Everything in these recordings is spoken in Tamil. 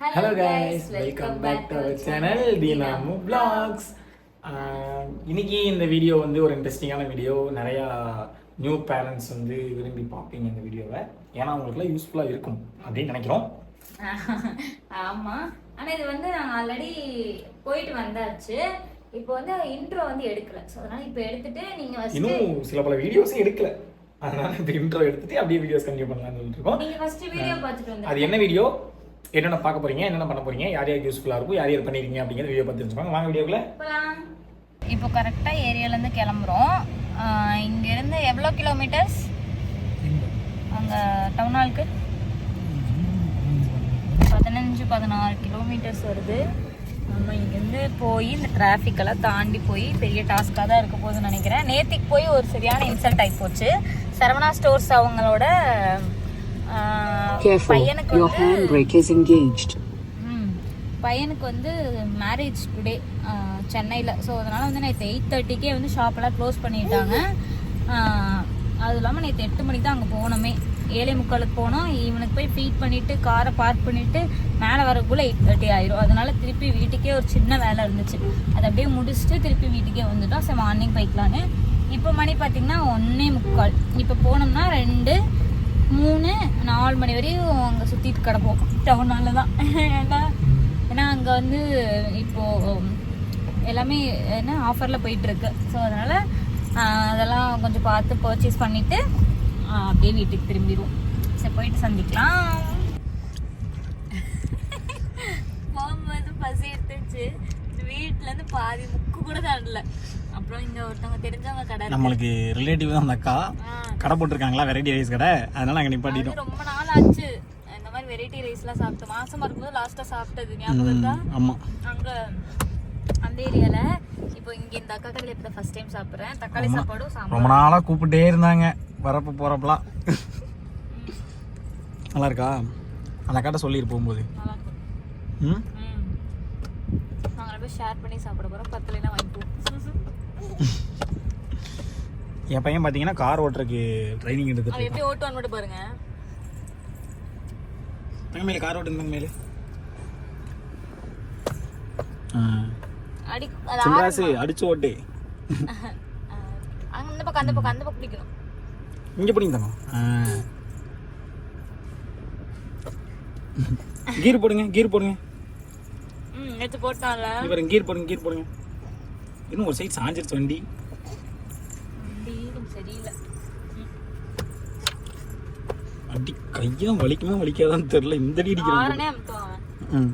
Hello guys welcome back to our channel டினாமு vlogs இன்னைக்கு இந்த வீடியோ வந்து ஒரு இன்ட்ரெஸ்டிங்கான வீடியோ நிறையா நியூ பேரண்ட்ஸ் வந்து விரும்பி பார்ப்பீங்க இந்த வீடியோவை ஏன்னா அவங்களுக்குலாம் யூஸ்ஃபுல்லாக இருக்கும் அப்படின்னு நினைக்கிறோம். ஆமா. ஆனா இது வந்து நாங்க ஆல்ரெடி போயிட்டு வந்தாச்சு. இப்போ வந்து இன்ட்ரோ வந்து எடுக்கல. ஸோ அதனால இப்போ எடுத்துட்டு நீங்க ஃபர்ஸ்ட் இன்னும் சில பல வீடியோஸும் எடுக்கல. அதனால இந்த இன்ட்ரோ எடுத்துட்டு அப்படியே வீடியோஸ் கண்டினியூ பண்ணலாம்னு இருக்கோம். நீங்க ஃபர்ஸ்ட் வீடியோ பார்த்துட்டு வந்து அது என்ன வீடியோ என்னென்ன பார்க்க போறீங்க என்னென்ன பண்ண போறீங்க யார் யார் யூஸ்ஃபுல்லாக இருக்கும் யார் யார் பண்ணிருக்கீங்க அப்படிங்கிற வீடியோ பார்த்து தெரிஞ்சுக்கோங்க வாங்க வீடியோக்குள்ள. இப்போ கரெக்டாக ஏரியாலேருந்து கிளம்புறோம். இங்கேருந்து எவ்வளோ கிலோமீட்டர்ஸ் அங்கே டவுன் ஹாலுக்கு பதினஞ்சு பதினாறு கிலோமீட்டர்ஸ் வருது. நம்ம இங்கேருந்து போய் இந்த traffic எல்லாம் தாண்டி போய் பெரிய டாஸ்க்காக தான் இருக்க போகுதுன்னு நினைக்கிறேன். நேத்திக்கு போய் ஒரு சரியான இன்சல்ட் ஆகி போச்சு. சரவணா ஸ்டோர்ஸ் அவங்களோட Careful, பையனுக்கு your handbrake is engaged. ம். பையனுக்கு வந்து மேரேஜ் டுடே சென்னையில். ஸோ அதனால் வந்து நேற்று எயிட் தேர்ட்டிக்கே வந்து ஷாப்பெல்லாம் க்ளோஸ் பண்ணிட்டாங்க. அது இல்லாமல் நேற்று எட்டு மணிக்கு தான் அங்கே போனோமே. ஏழை முக்காலுக்கு போனோம். இவனுக்கு போய் ஃபீட் பண்ணிவிட்டு காரை பார்க் பண்ணிவிட்டு மேலே வரக்குள்ளே எயிட் தேர்ட்டி ஆயிரும். அதனால திருப்பி வீட்டுக்கே ஒரு சின்ன வேலை இருந்துச்சு. அதை அப்படியே முடிச்சுட்டு திருப்பி வீட்டுக்கே வந்துட்டோம். சரி மார்னிங் போய்க்கலான்னு இப்போ மணி பார்த்திங்கன்னா ஒன்றே முக்கால். இப்போ போனோம்னா ரெண்டு மூணு நாலு மணி வரையும் அங்கே சுற்றிட்டு கிடப்போம். டவுனால தான். ஏன்னா ஏன்னா அங்கே வந்து இப்போது எல்லாமே என்ன ஆஃபரில் போயிட்டுருக்கு ஸோ அதனால் அதெல்லாம் கொஞ்சம் பார்த்து பர்ச்சேஸ் பண்ணிவிட்டு அப்படியே வீட்டுக்கு திரும்பிடுவோம். சரி போயிட்டு சந்திக்கலாம். போகும்போது பசி எடுத்துச்சு வீட்டிலேருந்து பாதி முக்கு கூட தரல. அப்புறம் இங்கே ஒருத்தவங்க தெரிஞ்சவங்க கடை. நம்மளுக்கு ரிலேட்டிவ் தான் அந்த அக்கா. கடை போட்டிருக்காங்களா? வெரைட்டி ரைஸ் கடை. அதனால நாங்கள் நிப்பாட்டிட்டோம். ரொம்ப நாள் ஆச்சு இந்த மாதிரி வெரைட்டி ரைஸ்லாம் சாப்பிட்டு மாசமா இருக்கும்போது லாஸ்டா சாப்பிட்டது. ஞாபகம் இருக்கா? ஆமாம் அங்க அந்த ஏரியால இப்போ இங்க இந்த அக்கா கடையில இப்ப ஃபர்ஸ்ட் டைம் சாப்பிடுறேன். தக்காளி சாப்பாடும் சாம்பார் ரொம்ப நாளாக கூப்பிட்டே இருந்தாங்க. வரப்போ போகிறப்பலாம் நல்லா இருக்கா? அந்த அக்காட்ட சொல்லிட்டு போகும்போது. ம்? ம். நாங்க ரெண்டு பேரும் ஷேர் பண்ணி சாப்பிட போறோம். பத்தலைனா வாங்கிப்போம் என் பையன் பார்த்தீங்கன்னா கார் ஓட்டுறதுக்கு ட்ரைனிங் எடுத்துட்டு எப்படி ஓட்டுவான்னு மட்டும் பாருங்க. தங்கமேலு கார் ஓட்டு தங்கமேலு சின்ராசு அடிச்சு ஓட்டு. அந்த பக்கம் அந்த பக்கம் அந்த பக்கம் பிடிக்கணும். இங்கே பிடிங்க தங்கம் கீர் போடுங்க கீர் போடுங்க. ம் எடுத்து பாருங்க கீர் போடுங்க கீர் போடுங்க. இன்னும் ஒரு சைடு சாஞ்சிருச்சு வண்டி. வண்டி கொஞ்சம் சரியில்லை. அடி கையெல்லாம் வலிக்குமா வலிக்காதான்னு தெரியல. இந்த அடி அடிக்கிறான். ம்.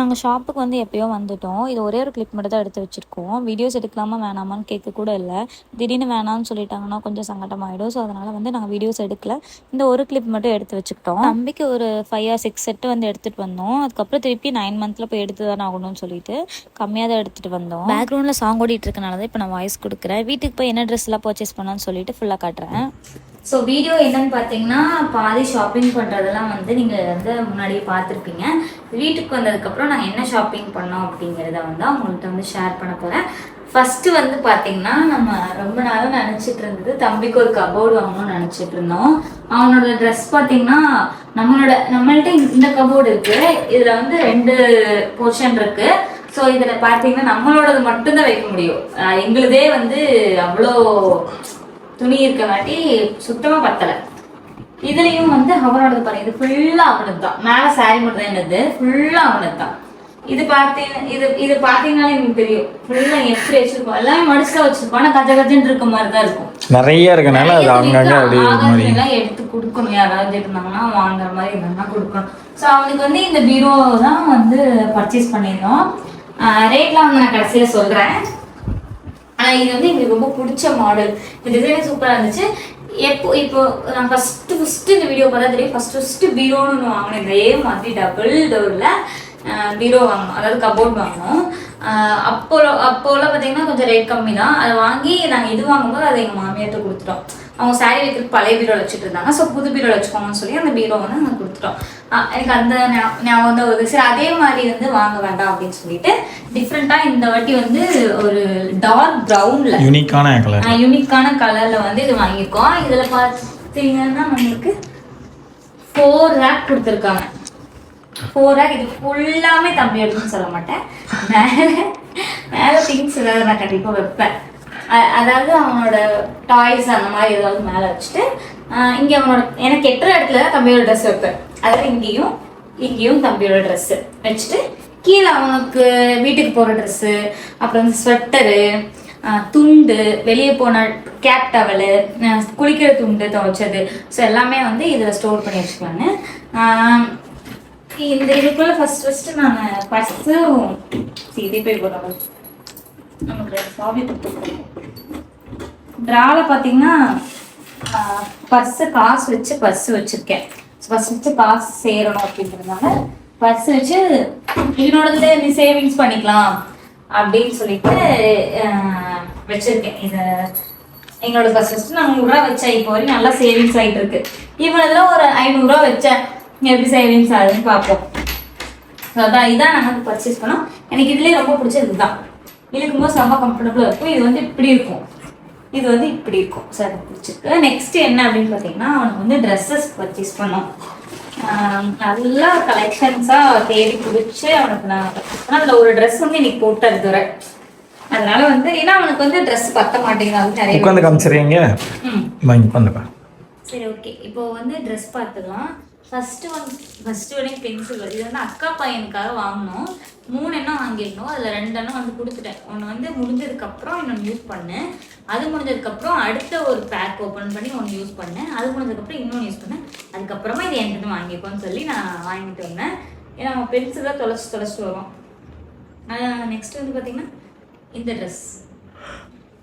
நாங்கள் ஷாப்புக்கு வந்து எப்பயோ வந்துட்டோம். இது ஒரே ஒரு கிளிப் மட்டும் தான் எடுத்து வச்சுருக்கோம். வீடியோஸ் எடுக்கலாமா வேணாமான்னு கேட்க கூட இல்லை. திடீர்னு வேணாம்னு சொல்லிட்டாங்கன்னா கொஞ்சம் சங்கடமாயிடும். ஸோ அதனால் வந்து நாங்கள் வீடியோஸ் எடுக்கல. இந்த ஒரு கிளிப் மட்டும் எடுத்து வச்சுக்கிட்டோம். தம்பிக்கு ஒரு ஃபைவ் ஆர் சிக்ஸ் செட்டு வந்து எடுத்துகிட்டு வந்தோம். அதுக்கப்புறம் திருப்பி நைன் மந்த்தில் போய் எடுத்து தானே ஆகணும்னு சொல்லிட்டு கம்மியாக தான் எடுத்துகிட்டு வந்தோம். பேக்ரவுண்டில் சாங் ஓடிட்டு இருக்கனால தான் இப்போ நான் வாய்ஸ் கொடுக்குறேன். வீட்டுக்கு போய் என்ன ட்ரெஸ்லாம் பர்ச்சேஸ் பண்ணான்னு சொல்லிட்டு ஃபுல்லாக காட்டுறேன். ஸோ வீடியோ என்னன்னு பார்த்தீங்கன்னா பாதி ஷாப்பிங் பண்ணுறதெல்லாம் வந்து நீங்கள் வந்து முன்னாடியே பார்த்துருப்பீங்க. வீட்டுக்கு வந்ததுக்கப்புறம் நாங்கள் என்ன ஷாப்பிங் பண்ணோம் அப்படிங்கிறத வந்து அவங்கள்ட்ட வந்து ஷேர் பண்ண போகிறேன் ஃபஸ்ட்டு வந்து பார்த்தீங்கன்னா நம்ம ரொம்ப நாளாக நினச்சிட்டு இருந்தது தம்பிக்கு ஒரு கபோர்டு வாங்கணும்னு நினச்சிட்டு இருந்தோம். அவனோட ட்ரெஸ் பார்த்தீங்கன்னா நம்மளோட நம்மள்ட்ட இந்த கபோர்டு இருக்குது இதில் வந்து ரெண்டு போர்ஷன் இருக்குது ஸோ இதில் பார்த்தீங்கன்னா நம்மளோடது மட்டும்தான் வைக்க முடியும். எங்களுதே வந்து அவ்வளோ துணி இருக்கங்காட்டி சுத்தமா பத்தல. இதுலயும் வந்து அவனோடது பாருங்க இது ஃபுல்லா அவனுக்கு தான் மேல சாரி மட்டும் தான் என்னது? ஃபுல்லா அவனுக்கு தான் இது பார்த்தீங்க இது இது பார்த்தீங்கன்னாலே எனக்கு தெரியும். ஃபுல்லா எப்படி வச்சிருக்கோம் எல்லாமே மடிச்சுதான் வச்சிருக்கோம் ஆனா கஜ கஜன்னு இருக்க மாதிரி தான் இருக்கும். நிறைய இருக்கனால அது அங்கங்க அப்படியே எல்லாம் எடுத்து கொடுக்கணும். யாராவது இருந்தாங்கன்னா வாங்குற மாதிரி இருந்தாங்கன்னா கொடுக்கணும். ஸோ அவனுக்கு வந்து இந்த பீரோ தான் வந்து பர்ச்சேஸ் பண்ணியிருந்தோம். ரேட்லாம் வந்து நான் கடைசியில் சொல்கிறேன் ஆனால் இது வந்து எங்களுக்கு ரொம்ப பிடிச்ச மாடல் இந்த டிசைனே சூப்பராக இருந்துச்சு. எப்போ இப்போ நான் ஃபஸ்ட்டு ஃபஸ்ட்டு இந்த வீடியோ பார்த்தா தெரியும். ஃபஸ்ட்டு ஃபஸ்ட்டு பீரோன்னு ஒன்று வாங்கினேன். இதே மாதிரி டபுள் டோரில் பீரோ வாங்கணும். அதாவது கபோர்ட் வாங்கணும். அப்போ அப்போலாம் பார்த்தீங்கன்னா கொஞ்சம் ரேட் கம்மி தான் அதை வாங்கி நாங்கள் இது வாங்கும்போது அதை எங்கள் மாமியார்கிட்ட கொடுத்துட்டோம். அவங்க சாரி வைக்கிறதுக்கு பழைய பீரோவில் வச்சுட்டு இருந்தாங்க. ஸோ புது பீரோவில் வச்சுக்கோங்கன்னு சொல்லி அந்த பீரோ வந்து நாங்கள் கொடுத்துட்டோம். எனக்கு அந்த ஞாபகம் தான் வருது. சரி அதே மாதிரி வந்து வாங்க வேண்டாம் அப்படின்னு சொல்லிட்டு டிஃப்ரெண்ட்டாக இந்த வாட்டி வந்து ஒரு டார்க் ப்ரௌனில் யூனிக்கான கலர் யூனிக்கான கலர்ல வந்து இது வாங்கியிருக்கோம். இதுல பார்த்து பார்த்தீங்கன்னா நம்மளுக்கு ஃபோர் ரேக் கொடுத்துருக்காங்க. ஃபோர் ரேக் இது ஃபுல்லாமே தம்பி எடுத்துன்னு சொல்ல மாட்டேன். மேலே மேலே திங்ஸ் ஏதாவது நான் கண்டிப்பாக வைப்பேன். அதாவது அவனோட டாய்ஸ் அந்த மாதிரி ஏதாவது மேலே வச்சுட்டு இங்கே அவனோட எனக்கு எட்டுற இடத்துல தம்பியோட ட்ரெஸ் வைப்பேன். அதாவது இங்கேயும் இங்கேயும் தம்பியோட ட்ரெஸ்ஸு வச்சுட்டு கீழே அவனுக்கு வீட்டுக்கு போகிற ட்ரெஸ்ஸு அப்புறம் வந்து ஸ்வெட்டரு துண்டு வெளியே போன கேப் டவலு குளிக்கிற துண்டு துவைச்சது. ஸோ எல்லாமே வந்து இதில் ஸ்டோர் பண்ணி வச்சுக்கலான்னு. இந்த இதுக்குள்ளே ஃபர்ஸ்ட் ஃபஸ்ட்டு நான் பர்ஸும் இதே போய் போடுறோம் நமக்கு சாவி கொடுத்துருக்கோம். ட்ராவில் பார்த்தீங்கன்னா பர்ஸு காசு வச்சு பர்ஸு வச்சுருக்கேன். பர்ஸ் வச்சு காசு சேரணும் அப்படின்றதுனால பர்ஸ் வச்சு இதனோடதுல நீ சேவிங்ஸ் பண்ணிக்கலாம் அப்படின்னு சொல்லிட்டு வச்சுருக்கேன். இதை எங்களோட ஃபர்ஸ்ட் ஃபர்ஸ்ட் நான் நூறுரூவா வச்சேன். இப்போ வரைக்கும் நல்லா சேவிங்ஸ் ஆகிட்டு இருக்கு இவனதுல ஒரு ஐநூறுரூவா வச்சேன். எப்படி சேவிங்ஸ் ஆகுதுன்னு பார்ப்போம் ஸோ அதான் இதான் நாங்கள் வந்து பர்ச்சேஸ் பண்ணோம். எனக்கு இதுலேயே ரொம்ப பிடிச்சது இதுதான். இருக்கும்போது செம்ம கம்ஃபர்டபுளாக இருக்கும். இது வந்து இப்படி இருக்கும். இது வந்து இப்படி இருக்கும். ஸோ எனக்கு பிடிச்சிருக்கு. நெக்ஸ்ட் என்ன அப்படின்னு பார்த்தீங்கன்னா அவனுக்கு வந்து ட்ரெஸ்ஸஸ் பர்ச்சேஸ் பண்ணோம் நல்லா கலெக்ஷன்ஸாக தேடி பிடிச்சி அவனுக்கு நான் அதில் ஒரு ட்ரெஸ் வந்து இன்னைக்கு போட்டார் இதுவரை. அதனால வந்து ஏன்னா அவனுக்கு வந்து ட்ரெஸ் பத்த மாட்டேங்குது. அது நிறைய உட்காந்து காமிச்சிடுறீங்க. சரி ஓகே இப்போ வந்து ட்ரெஸ் பார்த்துக்கலாம். ஃபஸ்ட்டு ஒன் ஃபஸ்ட்டு வரையும் பென்சில் இது வந்து அக்கா பையனுக்காக வாங்கினோம். மூணு எண்ணம் வாங்கியிருந்தோம். அதில் ரெண்டு எண்ணம் வந்து கொடுத்துட்டேன். ஒன்று வந்து முடிஞ்சதுக்கப்புறம் இன்னொன்று யூஸ் பண்ணேன். அது முடிஞ்சதுக்கப்புறம் அடுத்த ஒரு பேக் ஓப்பன் பண்ணி ஒன்று யூஸ் பண்ணேன். அது முடிஞ்சதுக்கப்புறம் இன்னொன்று யூஸ் பண்ணேன். அதுக்கப்புறமா இது என்கிட்ட வாங்கிக்கோன்னு சொல்லி நான் வாங்கிட்டு வந்தேன். ஏன்னா நம்ம பென்சிலாக தொலைச்சி தொலைச்சி வரும். நெக்ஸ்ட் வந்து பார்த்திங்கன்னா இந்த ட்ரெஸ்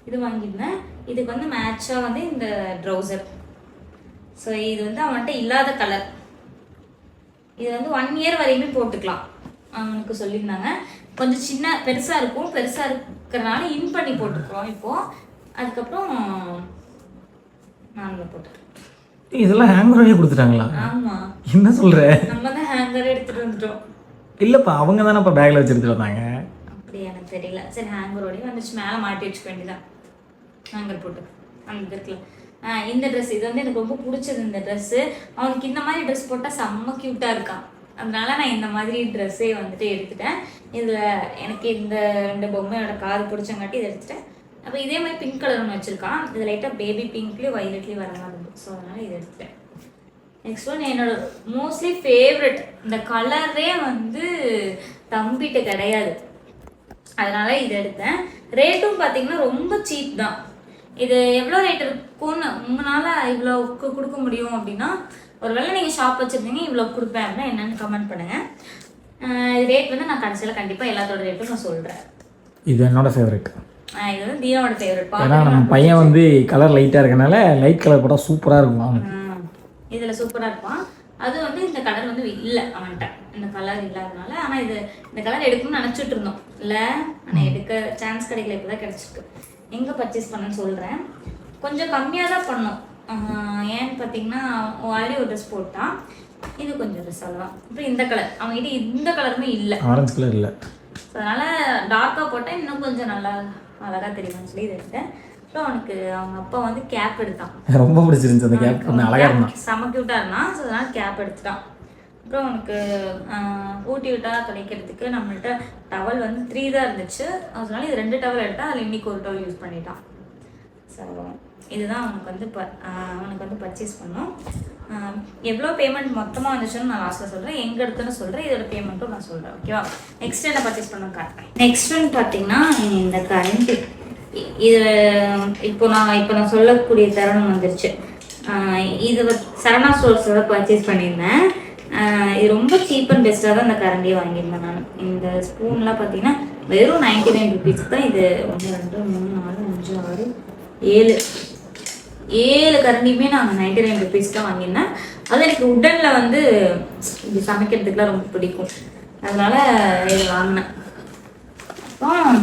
இது வாங்கியிருந்தேன். இதுக்கு வந்து மேட்சாக வந்து இந்த ட்ரௌசர் ஸோ இது வந்து அவன்கிட்ட இல்லாத கலர் இது வந்து ஒன் இயர் வரையுமே போட்டுக்கலாம். அவனுக்கு சொல்லியிருந்தாங்க. கொஞ்சம் சின்ன பெருசாக இருக்கும். பெருசாக இருக்கிறனால இன் பண்ணி போட்டுக்கிறோம் இப்போது அதுக்கப்புறம் நாங்கள் போட்டுக்கிறோம். இதெல்லாம் ஹேங்கராகவே கொடுத்துட்டாங்களா? ஆமாம் என்ன சொல்ற? நம்ம தான் ஹேங்கர் எடுத்துகிட்டு வந்துட்டோம். இல்லைப்பா அவங்க தானேப்பா பேக்கில் வச்சு எடுத்துட்டு வந்தாங்க. அப்படி எனக்கு தெரியல. சரி ஹேங்கரோடய வந்துச்சு. மேலே மாட்டி வச்சுக்க வேண்டியதான் ஹேங்கர் போட்டு அந்த இருக்குல்ல. இந்த ட்ரெஸ் இது வந்து எனக்கு ரொம்ப பிடிச்சது இந்த ட்ரெஸ்ஸு அவனுக்கு இந்த மாதிரி ட்ரெஸ் போட்டால் செம்ம க்யூட்டாக இருக்கான். அதனால நான் இந்த மாதிரி ட்ரெஸ்ஸே வந்துட்டு எடுத்துட்டேன். இதில் எனக்கு இந்த ரெண்டு பொம்மையோட காது பிடிச்சங்காட்டி இதை எடுத்துட்டேன். அப்போ இதே மாதிரி பிங்க் கலர் ஒன்று வச்சுருக்கான். இது லைட்டாக பேபி பிங்க்லேயும் வைலட்லேயும் வர மாதிரி இருக்கும் ஸோ அதனால் இதை எடுத்துட்டேன். நெக்ஸ்ட் ஒன் என்னோட மோஸ்ட்லி ஃபேவரட் இந்த கலரே வந்து தம்பிகிட்ட கிடையாது. அதனால இதை எடுத்தேன். ரேட்டும் பார்த்தீங்கன்னா ரொம்ப சீப் தான். இது எவ்வளோ ரேட் இருக்கும்னு உங்களால் இவ்வளோக்கு கொடுக்க முடியும் அப்படின்னா ஒருவேளை நீங்கள் ஷாப் வச்சுருந்தீங்க இவ்வளோ கொடுப்பேன் அப்படின்னா என்னென்னு கமெண்ட் பண்ணுங்கள் இது ரேட் வந்து நான் கடைசியில் கண்டிப்பாக எல்லாத்தோட ரேட்டும் நான் சொல்கிறேன் இது என்னோட ஃபேவரட் இது வந்து தீனாவோட ஃபேவரட் ஏன்னா நம்ம பையன் வந்து கலர் லைட்டாக இருக்கனால லைட் கலர் போட்டால் சூப்பராக இருக்கும் அவனுக்கு. இதில் சூப்பராக இருப்பான். அது வந்து இந்த கலர் வந்து இல்லை அவன்கிட்ட. இந்த கலர் இல்லாதனால ஆனால் இது இந்த கலர் எடுக்கணும்னு நினச்சிட்டு இருந்தோம். இல்லை ஆனால் எடுக்க சான்ஸ் கிடைக்கல இப்போ தான் கிடச்சிருக்கு. எங்கே பர்ச்சேஸ் பண்ணேன்னு சொல்கிறேன் கொஞ்சம் கம்மியாக தான் பண்ணோம் ஏன்னு பார்த்தீங்கன்னா ஆல்ரெடி ஒரு ட்ரெஸ் போட்டான் இது கொஞ்சம் ட்ரெஸ் அவ்வளோதான் அப்புறம் இந்த கலர் அவங்ககிட்ட இந்த கலருமே இல்லை. ஆரஞ்சு கலர் இல்லை. ஸோ அதனால் டார்க்காக போட்டால் இன்னும் கொஞ்சம் நல்லா அழகாக தெரியும்னு சொல்லி இது எடுத்தேன். அப்புறம் அவனுக்கு அவங்க அப்பா வந்து கேப் எடுத்தான். ரொம்ப பிடிச்சிருந்துச்சு அந்த கேப் அழகாக இருந்தான். செம க்யூட்டாக இருந்தான். ஸோ அதனால் கேப் எடுத்துட்டான். அப்புறம் அவனுக்கு ஊட்டி விட்டா துடைக்கிறதுக்கு நம்மள்கிட்ட டவல் வந்து த்ரீ தான் இருந்துச்சு. அதனால இது ரெண்டு டவல் எடுத்தால் அதில் இன்னைக்கு ஒரு டவல் யூஸ் பண்ணிட்டான். ஸோ இதுதான் அவனுக்கு வந்து ப அவனுக்கு வந்து பர்ச்சேஸ் பண்ணோம். எவ்வளோ பேமெண்ட் மொத்தமாக வந்துச்சுன்னு நான் லாஸ்ட்டில் சொல்கிறேன் எங்கே எடுத்துன்னு சொல்கிறேன் இதோட பேமெண்ட்டும் நான் சொல்கிறேன் ஓகேவா நெக்ஸ்ட் என்ன பர்ச்சேஸ் பண்ண காட்டுறேன். நெக்ஸ்ட் ஒன் பார்த்தீங்கன்னா இந்த கரண்ட் இது இப்போ நான் இப்போ நான் சொல்லக்கூடிய தருணம் வந்துருச்சு. இது சரணா ஸ்டோர்ஸோட பர்ச்சேஸ் பண்ணியிருந்தேன். இது ரொம்ப சீப் அண்ட் பெஸ்ட்டாக தான் இந்த கரண்டியை வாங்கியிருந்தேன் நான். இந்த ஸ்பூன்லாம் பார்த்தீங்கன்னா வெறும் நைன்டி நைன் ருபீஸ் தான். இது ஒன்று ரெண்டு மூணு நாலு அஞ்சு ஆறு ஏழு. ஏழு கரண்டியுமே நான் நைன்டி நைன் ருபீஸ் தான் வாங்கியிருந்தேன். அது எனக்கு உடனில் வந்து இது சமைக்கிறதுக்குலாம் ரொம்ப பிடிக்கும். அதனால இது வாங்கினேன். அப்புறம்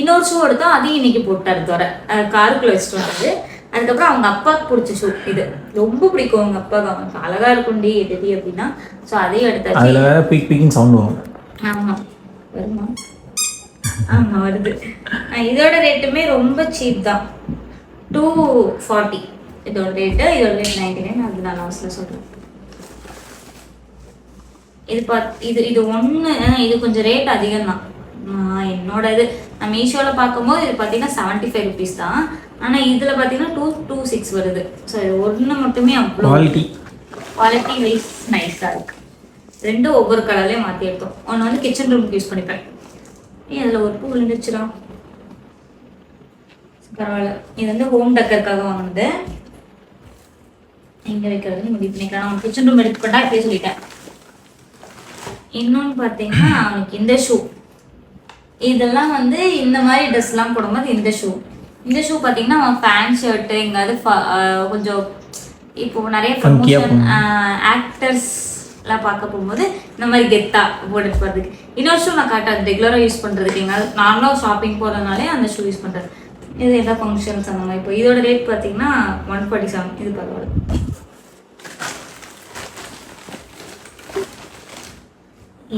இன்னொரு ஷூ எடுத்தோம் அதையும் இன்னைக்கு போட்டார் தவிர காருக்குள்ளே வச்சுட்டு வந்தது. அதுக்கப்புறம் அவங்க அப்பாவுக்கு பிடிச்ச ஷூ இது. ரொம்ப பிடிக்கும் அவங்க அப்பாவுக்கு. அவனுக்கு அழகா இருக்கும்டி எதுடி அப்படின்னா ஸோ அதையும் எடுத்தாச்சு. அதில் வேற பீக் பீக்கிங் சவுண்ட் வரும். ஆமா. வருமா? ஆமா வருது. இதோட ரேட்டுமே ரொம்ப சீப் தான். டூ ஃபார்ட்டி இதோட ரேட்டு இதோட ரேட் நைன்டி நைன் அது நான் லாஸ்ட்டில் சொல்கிறேன் இது பாத் இது இது ஒன்று இது கொஞ்சம் ரேட் அதிகம் தான் என்னோட இது நான் மீஷோவில் பார்க்கும்போது இது பார்த்தீங்கன்னா செவன்ட்டி ஃபைவ் ருபீஸ் தான். ஆனால் இதில் பார்த்தீங்கன்னா டூ டூ சிக்ஸ் வருது. ஸோ இது ஒன்று மட்டுமே அவ்வளோ குவாலிட்டி குவாலிட்டி வைஸ் நைஸாக இருக்கு. ரெண்டும் ஒவ்வொரு கலர்லேயும் மாற்றி எடுத்தோம். ஒன்று வந்து கிச்சன் ரூமுக்கு யூஸ் பண்ணிப்பேன். ஏன் அதில் ஒரு பூ விழுந்துச்சுடா பரவாயில்ல. இது வந்து ஹோம் டக்கருக்காக வாங்கினது. எங்கே வைக்கிறதுன்னு முடிவு பண்ணிக்கலாம். நான் கிச்சன் ரூம் எடுத்துக்கிட்டா இப்படியே சொல்லிட்டேன். இன்னொன்று பார்த்தீங்கன்னா அவனுக்கு இந்த ஷூ இதெல்லாம் வந்து இந்த மாதிரி ட்ரெஸ்லாம் போடும்போது இந்த ஷூ இந்த ஷூ பார்த்தீங்கன்னா அவன் பேண்ட் ஷர்ட்டு எங்காவது கொஞ்சம் இப்போ நிறைய ப்ரமோஷன் ஆக்டர்ஸ்லாம் பார்க்க போகும்போது இந்த மாதிரி கெத்தா போட்டுட்டு போகிறதுக்கு இன்னொரு ஷூ நான் காட்டாது ரெகுலராக யூஸ் பண்ணுறதுக்கு எங்காவது நார்மலாக ஷாப்பிங் போகிறதுனாலே அந்த ஷூ யூஸ் பண்ணுறது இது எல்லா ஃபங்க்ஷன்ஸ் அந்த மாதிரி இப்போ இதோட ரேட் பார்த்தீங்கன்னா ஒன் ஃபார்ட்டி செவன் இது பரவாயில்ல.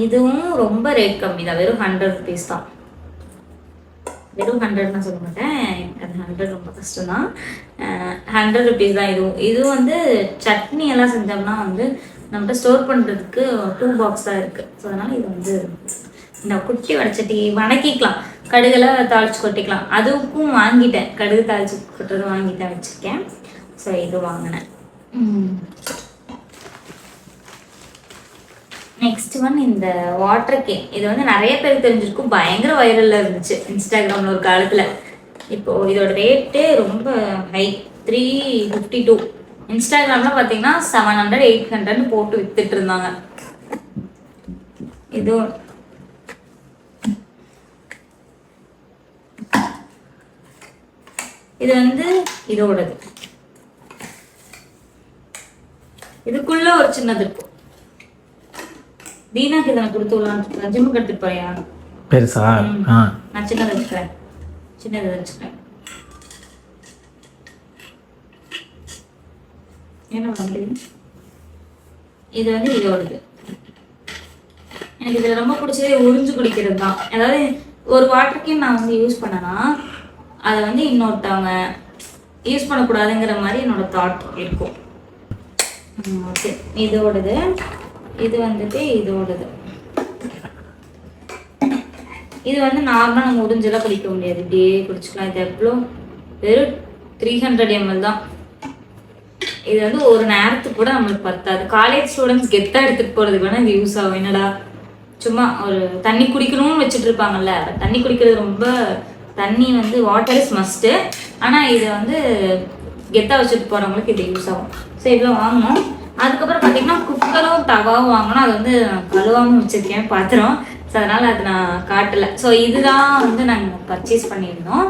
இதுவும் ரொம்ப ரேட் கம்மி தான். வெறும் ஹண்ட்ரட் ருபீஸ் தான். வெறும் ஹண்ட்ரட் நான் சொல்ல மாட்டேன். அது ஹண்ட்ரட் ரொம்ப கஷ்டம் தான் ஹண்ட்ரட் ருபீஸ் தான் இதுவும். இது வந்து சட்னி எல்லாம் செஞ்சோம்னா வந்து நம்மகிட்ட ஸ்டோர் பண்ணுறதுக்கு டூ பாக்ஸ் தான் இருக்குது ஸோ அதனால் இது வந்து இந்த குட்டி வடச்சட்டி வணக்கிக்கலாம். கடுகெல்லாம் தாளிச்சு கொட்டிக்கலாம். அதுக்கும் வாங்கிட்டேன். கடுகு தாளிச்சு கொட்டுறது வாங்கிட்டேன் வச்சுருக்கேன். ஸோ இது வாங்கினேன். ம். நெக்ஸ்ட் ஒன் இந்த வாட்டர் கேன் இது வந்து நிறைய பேர் தெரிஞ்சிருக்கும். பயங்கர வைரலில் இருந்துச்சு இன்ஸ்டாகிராமில் ஒரு காலத்தில். இப்போ இதோட ரேட்டு ரொம்ப ஹை த்ரீ ஃபிஃப்டி டூ இன்ஸ்டாகிராமில் பார்த்தீங்கன்னா செவன் ஹண்ட்ரட் எயிட் ஹண்ட்ரட்னு போட்டு வித்துட்டு இருந்தாங்க. இது இது வந்து இதோடது. இதுக்குள்ள ஒரு சின்னது இருக்கும். தீனாக்கு இதை நான் கொடுத்து விடலான்னு ஜிம்முக்கு எடுத்துட்டு போறியா? பெருசா? நான் சின்னதை வச்சுக்கிறேன். சின்னதை வச்சுக்கிறேன். என்ன பண்ண இது வந்து இதோடது. எனக்கு இதுல ரொம்ப பிடிச்சது உறிஞ்சு குடிக்கிறது தான். அதாவது ஒரு வாட்டர் கேன் நான் வந்து யூஸ் பண்ணனா அதை வந்து இன்னொருத்தவங்க யூஸ் பண்ணக்கூடாதுங்கிற மாதிரி என்னோட தாட் இருக்கும். ஓகே இதோடது. இது வந்துட்டு இதோடது. இது வந்து நார்மலாக நம்ம உறிஞ்செல்லாம் குடிக்க முடியாது. இப்படியே குடிச்சுக்கலாம். இது எவ்வளோ? வெறும் த்ரீ ஹண்ட்ரட் எம்எல் தான். இது வந்து ஒரு நேரத்துக்கு கூட நம்மளுக்கு பத்தாது. காலேஜ் ஸ்டூடெண்ட்ஸ் கெத்தாக எடுத்துகிட்டு போகிறதுக்கு வேணா இது யூஸ் ஆகும். என்னடா? சும்மா ஒரு தண்ணி குடிக்கணும்னு வச்சுட்டு இருப்பாங்கல்ல. தண்ணி குடிக்கிறது ரொம்ப தண்ணி வந்து வாட்டர் இஸ் மஸ்ட்டு ஆனால் இதை வந்து கெத்தாக வச்சுட்டு போகிறவங்களுக்கு இது யூஸ் ஆகும். ஸோ இவ்வளோ வாங்கணும். அதுக்கப்புறம் பார்த்தீங்கன்னா குக்கரும் தவாவும் வாங்கணும் அது வந்து கழுவாமல் வச்சிருக்கேன் பாத்திரம். ஸோ அதனால் அது நான் காட்டலை. ஸோ இதுதான் வந்து நாங்கள் பர்ச்சேஸ் பண்ணியிருந்தோம்.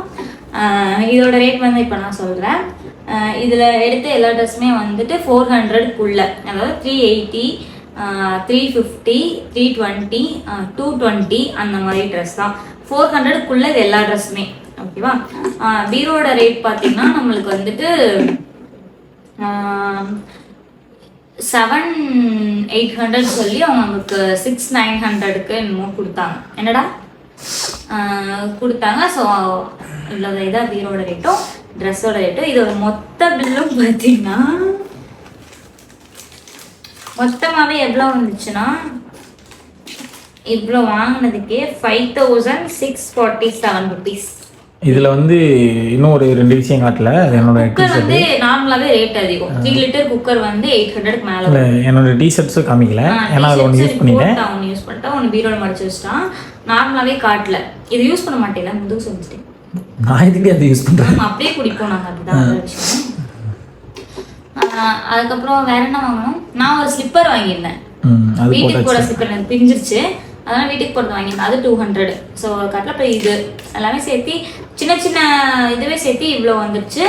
இதோட ரேட் வந்து இப்போ நான் சொல்கிறேன் இதில் எடுத்த எல்லா ட்ரெஸ்ஸுமே வந்துட்டு ஃபோர் ஹண்ட்ரட்குள்ள அதாவது three eighty three fifty three twenty two twenty அந்த மாதிரி ட்ரெஸ் தான். ஃபோர் ஹண்ட்ரட்குள்ளே இது எல்லா ட்ரெஸ்ஸுமே ஓகேவா பீரோட ரேட் பார்த்தீங்கன்னா நம்மளுக்கு வந்துட்டு செவன் எயிட் ஹண்ட்ரட் சொல்லி அவங்களுக்கு சிக்ஸ் நைன் ஹண்ட்ரடுக்கு என்னமோ கொடுத்தாங்க. என்னடா? கொடுத்தாங்க. ஸோ இவ்வளோ இதாக பீரோட ரேட்டும் ட்ரெஸ்ஸோட ரேட்டும் ஒரு மொத்த பில்லும் பார்த்தீங்கன்னா மொத்தமாகவே எவ்வளோ வந்துச்சுன்னா இவ்வளோ வாங்கினதுக்கே five thousand six forty seven rupees இதுல வந்து இன்னும் ஒரு ரெண்டு விஷயம் காட்டல. அது என்னோட குக்கர் வந்து நார்மலாவே ரேட் அதிகம். த்ரீ லிட்டர் குக்கர் வந்து எயிட் ஹண்ட்ரட் மேல என்னோட டிஷர்ட்ஸும் காமிக்கல. ஏன்னா அதில் ஒன்று யூஸ் பண்ணிட்டேன். ஒன்று யூஸ் பண்ணிட்டா ஒன்று பீரோல மடிச்சு வச்சுட்டான் நார்மலாவே காட்டல. இது யூஸ் பண்ண மாட்டேல முதுகு சொல்லிட்டேன் நான் இதுக்கு அதை யூஸ் பண்றேன் அப்படியே குடிப்போம் நாங்க. அதுதான் அதுக்கப்புறம் வேற என்ன வாங்கணும்? நான் ஒரு ஸ்லிப்பர் வாங்கியிருந்தேன். அது வீட்டுக்கு போட்டாச்சு. ஸ்லிப்பர் எனக்கு பிரிஞ்சிருச்சு. அதனால் வீட்டுக்கு போடுறது வாங்கியிருந்தேன் அது டூ ஹண்ட்ரட் ஸோ கட்டில் போய் இது எல்லாமே சேர்த்து சின்ன சின்ன இதுவே சேர்த்து இவ்வளோ வந்துடுச்சு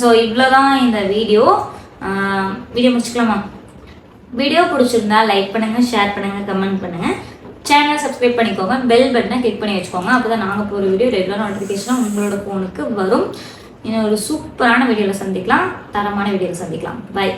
ஸோ இவ்வளோ தான் இந்த வீடியோ. வீடியோ முடிச்சுக்கலாமா? வீடியோ பிடிச்சிருந்தா லைக் பண்ணுங்கள் ஷேர் பண்ணுங்கள் கமெண்ட் பண்ணுங்க. சேனலை சப்ஸ்கிரைப் பண்ணிக்கோங்க பெல் பட்டனை கிளிக் பண்ணி வச்சுக்கோங்க. அப்போ தான் நாங்கள் போகிற வீடியோ ரெகுலர் நோட்டிஃபிகேஷனாக உங்களோட ஃபோனுக்கு வரும். இன்னும் ஒரு சூப்பரான வீடியோவில் சந்திக்கலாம். தரமான வீடியோவில் சந்திக்கலாம். பை